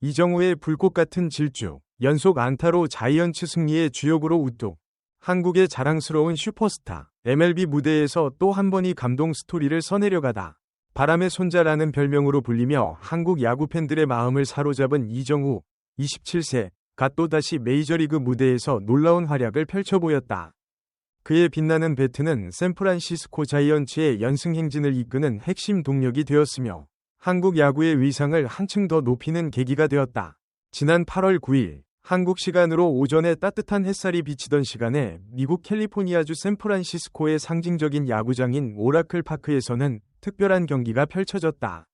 이정우의 불꽃 같은 질주, 연속 안타로 자이언츠 승리의 주역으로 우뚝. 한국의 자랑스러운 슈퍼스타, MLB 무대에서 또 한 번이 감동 스토리를 써내려가다. 바람의 손자라는 별명으로 불리며 한국 야구 팬들의 마음을 사로잡은 이정우, 27세가 또다시 메이저리그 무대에서 놀라운 활약을 펼쳐 보였다. 그의 빛나는 배트는 샌프란시스코 자이언츠의 연승 행진을 이끄는 핵심 동력이 되었으며 한국 야구의 위상을 한층 더 높이는 계기가 되었다. 지난 8월 9일 한국 시간으로 오전에 따뜻한 햇살이 비치던 시간에 미국 캘리포니아주 샌프란시스코의 상징적인 야구장인 오라클 파크에서는 특별한 경기가 펼쳐졌다.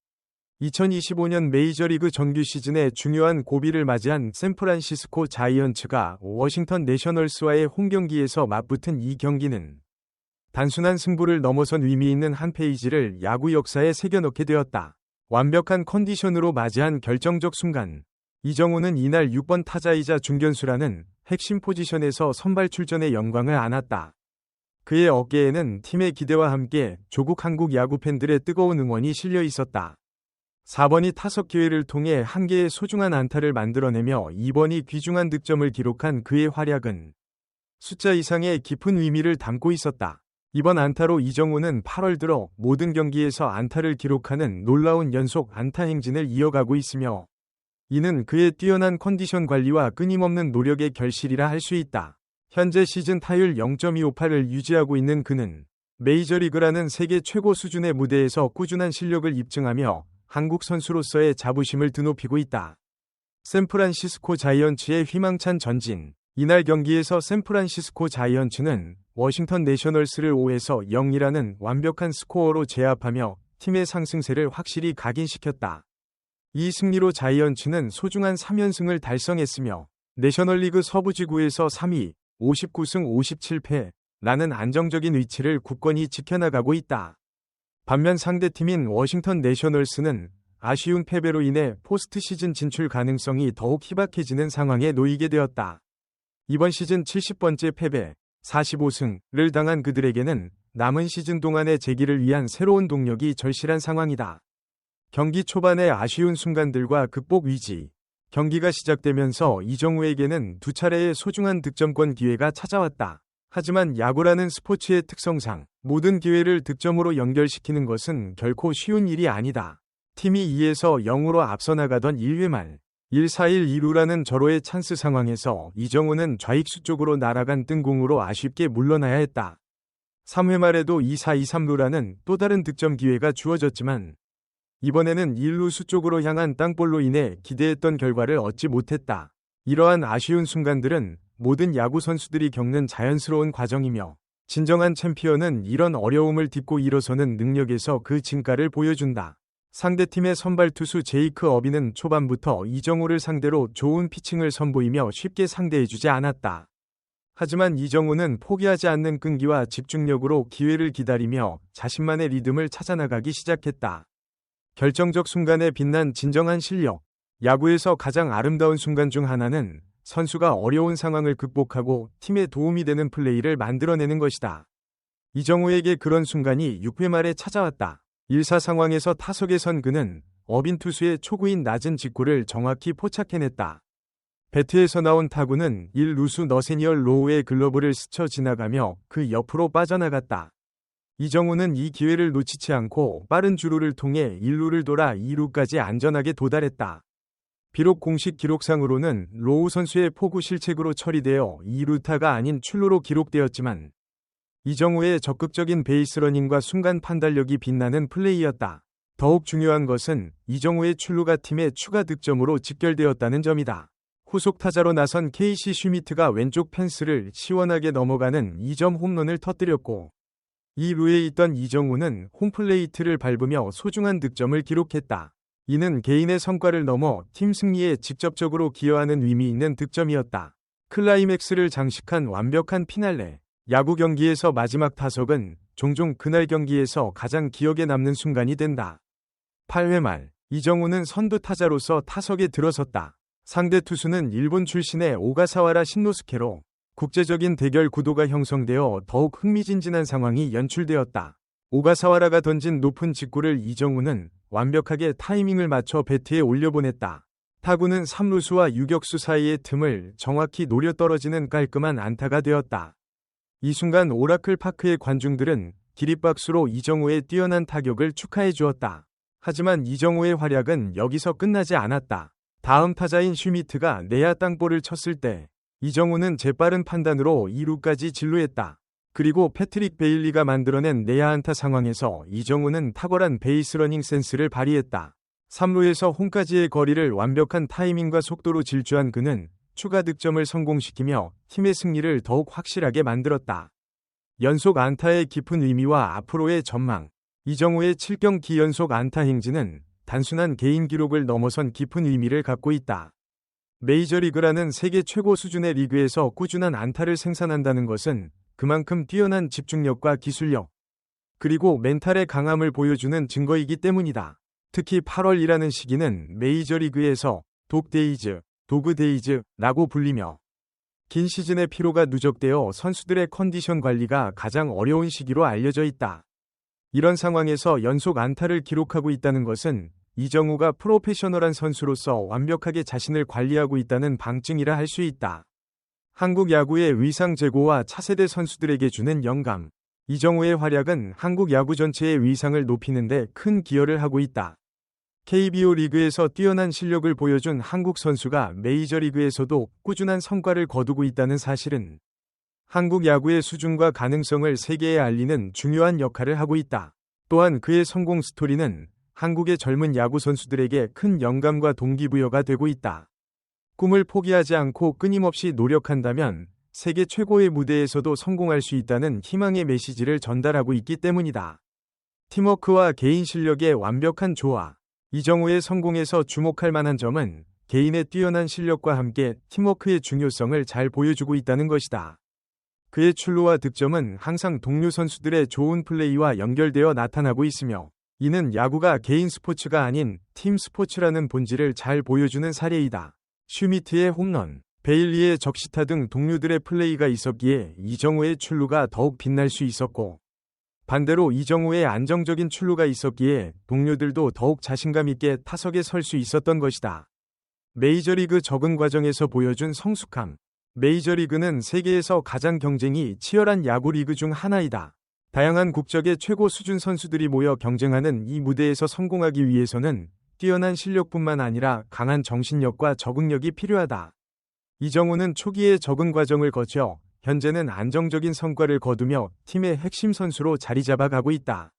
2025년 메이저리그 정규 시즌의 중요한 고비를 맞이한 샌프란시스코 자이언츠가 워싱턴 내셔널스와의 홈경기에서 맞붙은 이 경기는 단순한 승부를 넘어선 의미 있는 한 페이지를 야구 역사에 새겨넣게 되었다. 완벽한 컨디션으로 맞이한 결정적 순간, 이정우는 이날 6번 타자이자 중견수라는 핵심 포지션에서 선발 출전의 영광을 안았다. 그의 어깨에는 팀의 기대와 함께 조국 한국 야구 팬들의 뜨거운 응원이 실려 있었다. 4번이 타석 기회를 통해 한 개의 소중한 안타를 만들어내며 2번이 귀중한 득점을 기록한 그의 활약은 숫자 이상의 깊은 의미를 담고 있었다. 이번 안타로 이정우는 8월 들어 모든 경기에서 안타를 기록하는 놀라운 연속 안타 행진을 이어가고 있으며 이는 그의 뛰어난 컨디션 관리와 끊임없는 노력의 결실이라 할 수 있다. 현재 시즌 타율 0.258을 유지하고 있는 그는 메이저리그라는 세계 최고 수준의 무대에서 꾸준한 실력을 입증하며 한국 선수로서의 자부심을 드높이고 있다. 샌프란시스코 자이언츠의 희망찬 전진. 이날 경기에서 샌프란시스코 자이언츠는 워싱턴 내셔널스를 5에서 0이라는 완벽한 스코어로 제압하며 팀의 상승세를 확실히 각인시켰다. 이 승리로 자이언츠는 소중한 3연승을 달성했으며 내셔널리그 서부지구에서 3위, 59승 57패, 라는 안정적인 위치를 굳건히 지켜나가고 있다. 반면 상대팀인 워싱턴 내셔널스는 아쉬운 패배로 인해 포스트 시즌 진출 가능성이 더욱 희박해지는 상황에 놓이게 되었다. 이번 시즌 70번째 패배, 45승을 당한 그들에게는 남은 시즌 동안의 재기를 위한 새로운 동력이 절실한 상황이다. 경기 초반의 아쉬운 순간들과 극복 위지. 경기가 시작되면서 이정우에게는 두 차례의 소중한 득점권 기회가 찾아왔다. 하지만 야구라는 스포츠의 특성상 모든 기회를 득점으로 연결시키는 것은 결코 쉬운 일이 아니다. 팀이 2에서 0으로 앞서 나가던 1회 말 1-4-1 2루라는 절호의 찬스 상황에서 이정우는 좌익수 쪽으로 날아간 뜬공으로 아쉽게 물러나야 했다. 3회 말에도 2-4-2-3루라는 또 다른 득점 기회가 주어졌지만 이번에는 1루수 쪽으로 향한 땅볼로 인해 기대했던 결과를 얻지 못했다. 이러한 아쉬운 순간들은 모든 야구 선수들이 겪는 자연스러운 과정이며 진정한 챔피언은 이런 어려움을 딛고 일어서는 능력에서 그 진가를 보여준다. 상대팀의 선발 투수 제이크 어비는 초반부터 이정우를 상대로 좋은 피칭을 선보이며 쉽게 상대해주지 않았다. 하지만 이정우는 포기하지 않는 끈기와 집중력으로 기회를 기다리며 자신만의 리듬을 찾아나가기 시작했다. 결정적 순간에 빛난 진정한 실력. 야구에서 가장 아름다운 순간 중 하나는 선수가 어려운 상황을 극복하고 팀에 도움이 되는 플레이를 만들어내는 것이다. 이정우에게 그런 순간이 6회 말에 찾아왔다. 1사 상황에서 타석에 선 그는 어빈 투수의 초구인 낮은 직구를 정확히 포착해냈다. 배트에서 나온 타구는 1루수 너세니얼 로우의 글러브를 스쳐 지나가며 그 옆으로 빠져나갔다. 이정우는 이 기회를 놓치지 않고 빠른 주루를 통해 1루를 돌아 2루까지 안전하게 도달했다. 비록 공식 기록상으로는 로우 선수의 포구 실책으로 처리되어 2루타가 아닌 출루로 기록되었지만 이정우의 적극적인 베이스러닝과 순간 판단력이 빛나는 플레이였다. 더욱 중요한 것은 이정우의 출루가 팀의 추가 득점으로 직결되었다는 점이다. 후속 타자로 나선 케이시 슈미트가 왼쪽 펜스를 시원하게 넘어가는 2점 홈런을 터뜨렸고 이 루에 있던 이정우는 홈플레이트를 밟으며 소중한 득점을 기록했다. 이는 개인의 성과를 넘어 팀 승리에 직접적으로 기여하는 의미 있는 득점이었다. 클라이맥스를 장식한 완벽한 피날레. 야구 경기에서 마지막 타석은 종종 그날 경기에서 가장 기억에 남는 순간이 된다. 8회 말, 이정우는 선두 타자로서 타석에 들어섰다. 상대 투수는 일본 출신의 오가사와라 신노스케로 국제적인 대결 구도가 형성되어 더욱 흥미진진한 상황이 연출되었다. 오가사와라가 던진 높은 직구를 이정우는 완벽하게 타이밍을 맞춰 배트에 올려보냈다. 타구는 3루수와 유격수 사이의 틈을 정확히 노려 떨어지는 깔끔한 안타가 되었다. 이 순간 오라클 파크의 관중들은 기립박수로 이정우의 뛰어난 타격을 축하해 주었다. 하지만 이정우의 활약은 여기서 끝나지 않았다. 다음 타자인 슈미트가 내야 땅볼을 쳤을 때 이정우는 재빠른 판단으로 2루까지 진루했다. 그리고 패트릭 베일리가 만들어낸 내야 안타 상황에서 이정우는 탁월한 베이스 러닝 센스를 발휘했다. 3루에서 홈까지의 거리를 완벽한 타이밍과 속도로 질주한 그는 추가 득점을 성공시키며 팀의 승리를 더욱 확실하게 만들었다. 연속 안타의 깊은 의미와 앞으로의 전망. 이정우의 7경 기 연속 안타 행진은 단순한 개인 기록을 넘어선 깊은 의미를 갖고 있다. 메이저리그라는 세계 최고 수준의 리그에서 꾸준한 안타를 생산한다는 것은 그만큼 뛰어난 집중력과 기술력, 그리고 멘탈의 강함을 보여주는 증거이기 때문이다. 특히 8월이라는 시기는 메이저리그에서 독데이즈, 도그데이즈라고 불리며 긴 시즌의 피로가 누적되어 선수들의 컨디션 관리가 가장 어려운 시기로 알려져 있다. 이런 상황에서 연속 안타를 기록하고 있다는 것은 이정우가 프로페셔널한 선수로서 완벽하게 자신을 관리하고 있다는 방증이라 할 수 있다. 한국 야구의 위상 제고와 차세대 선수들에게 주는 영감. 이정우의 활약은 한국 야구 전체의 위상을 높이는데 큰 기여를 하고 있다. KBO 리그에서 뛰어난 실력을 보여준 한국 선수가 메이저리그에서도 꾸준한 성과를 거두고 있다는 사실은 한국 야구의 수준과 가능성을 세계에 알리는 중요한 역할을 하고 있다. 또한 그의 성공 스토리는 한국의 젊은 야구 선수들에게 큰 영감과 동기부여가 되고 있다. 꿈을 포기하지 않고 끊임없이 노력한다면 세계 최고의 무대에서도 성공할 수 있다는 희망의 메시지를 전달하고 있기 때문이다. 팀워크와 개인 실력의 완벽한 조화. 이정우의 성공에서 주목할 만한 점은 개인의 뛰어난 실력과 함께 팀워크의 중요성을 잘 보여주고 있다는 것이다. 그의 출루와 득점은 항상 동료 선수들의 좋은 플레이와 연결되어 나타나고 있으며 이는 야구가 개인 스포츠가 아닌 팀 스포츠라는 본질을 잘 보여주는 사례이다. 슈미트의 홈런, 베일리의 적시타 등 동료들의 플레이가 있었기에 이정우의 출루가 더욱 빛날 수 있었고 반대로 이정우의 안정적인 출루가 있었기에 동료들도 더욱 자신감 있게 타석에 설 수 있었던 것이다. 메이저리그 적응 과정에서 보여준 성숙함. 메이저리그는 세계에서 가장 경쟁이 치열한 야구 리그 중 하나이다. 다양한 국적의 최고 수준 선수들이 모여 경쟁하는 이 무대에서 성공하기 위해서는 뛰어난 실력뿐만 아니라 강한 정신력과 적응력이 필요하다. 이정우는 초기의 적응 과정을 거쳐 현재는 안정적인 성과를 거두며 팀의 핵심 선수로 자리 잡아가고 있다.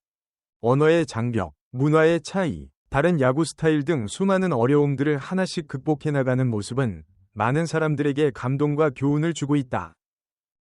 언어의 장벽, 문화의 차이, 다른 야구 스타일 등 수많은 어려움들을 하나씩 극복해 나가는 모습은 많은 사람들에게 감동과 교훈을 주고 있다.